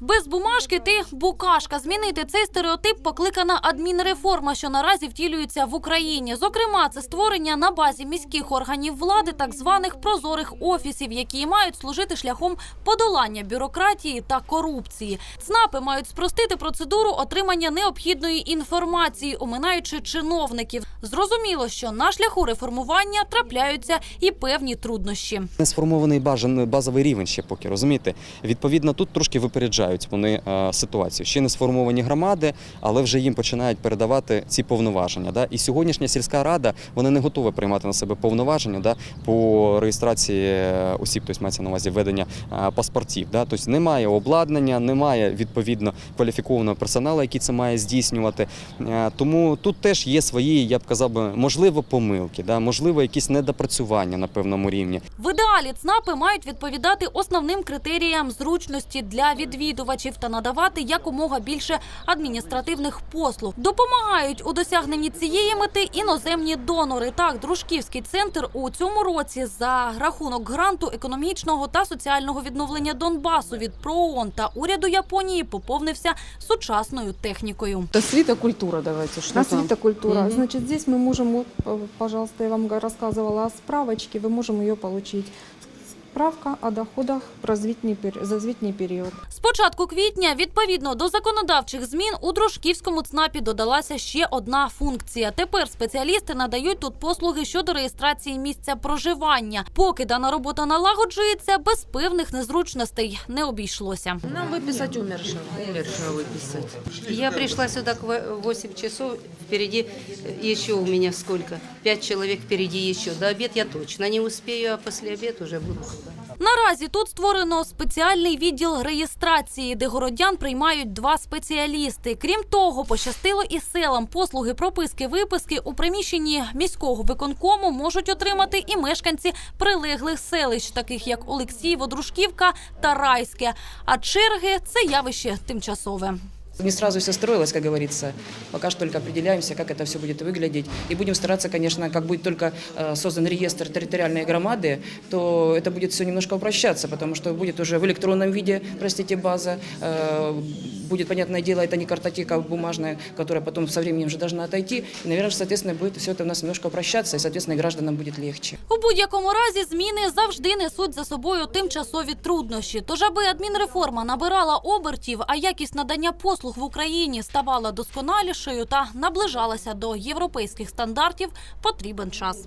Без бумажки ти букашка. Змінити цей стереотип покликана адмінреформа, що наразі втілюється в Україні. Зокрема, це створення на базі міських органів влади так званих прозорих офісів, які мають служити шляхом подолання бюрократії та корупції. ЦНАПи мають спростити процедуру отримання необхідної інформації, оминаючи чиновників. Зрозуміло, що на шляху реформування трапляються і певні труднощі. Не сформований базовий рівень ще поки розумієте. Відповідно, тут трошки випереджають вони е, ситуацію. Ще не сформовані громади, але вже їм починають передавати ці повноваження. Да? І сьогоднішня сільська рада вона не готова приймати на себе повноваження да, по реєстрації е, осіб, тобто мається на увазі ведення е, паспортів. Да? Тобто немає обладнання, немає відповідно кваліфікованого персоналу, який це має здійснювати. Тому тут теж є свої, я б казав би, можливо, помилки, да? можливо, якісь недопрацювання на певному рівні. В ідеалі ЦНАПи мають відповідати основним критеріям зручності для відвідувачів та надавати якомога більше адміністративних послуг. Допомагають у досягненні цієї мети іноземні донори. Так, дружківський центр у цьому році за рахунок гранту економічного та соціального відновлення Донбасу від ПРООН та уряду Японії поповнився сучасною технікою. Это свитокультура, давайте. Что На там? свитокультура. Мгм. Значит, здесь мы можем, вот, п- пожалуйста, я вам га- рассказывала о справочке, вы можем ее получить. Справка о доходах в развитний пер- за звітній період. З початку квітня, відповідно до законодавчих змін, у Дружківському ЦНАПі додалася ще одна функція. Тепер спеціалісти надають тут послуги щодо реєстрації місця проживання. Поки дана робота налагоджується, без певних незручностей не обійшлося. Нам выписать умершего, умершего выписать. Я пришла сюда к во- 8 часов, впереди э, еще у меня сколько? Пять человек впереди еще. До обед я точно не успею, а после обед уже буду сюда. Наразі тут створено спеціальний відділ реєстрації, де городян приймають два спеціалісти. Крім того, пощастило і селам послуги прописки виписки у приміщенні міського виконкому можуть отримати і мешканці прилеглих селищ, таких як Олексієво, Дружківка та Райське. А черги це явище тимчасове. Не сразу все строилось, как говорится. Пока что только определяемся, как это все будет выглядеть. И будем стараться, конечно, как будет только э, создан реестр территориальной громады, то это будет все немножко упрощаться, потому что будет уже в электронном виде, простите, база. Э, Будет, понятное дело, это не картотека бумажная, которая потом со временем же должна отойти. И, наверное, соответственно, будет все это у нас немножко упрощаться, и, соответственно, и гражданам будет легче. У будь-якому разі зміни завжди несуть за собою тимчасові труднощі. Тож, аби адмінреформа набирала обертів, а якість надання послуг в Україні ставала досконалішою та наближалася до європейських стандартів, потрібен час.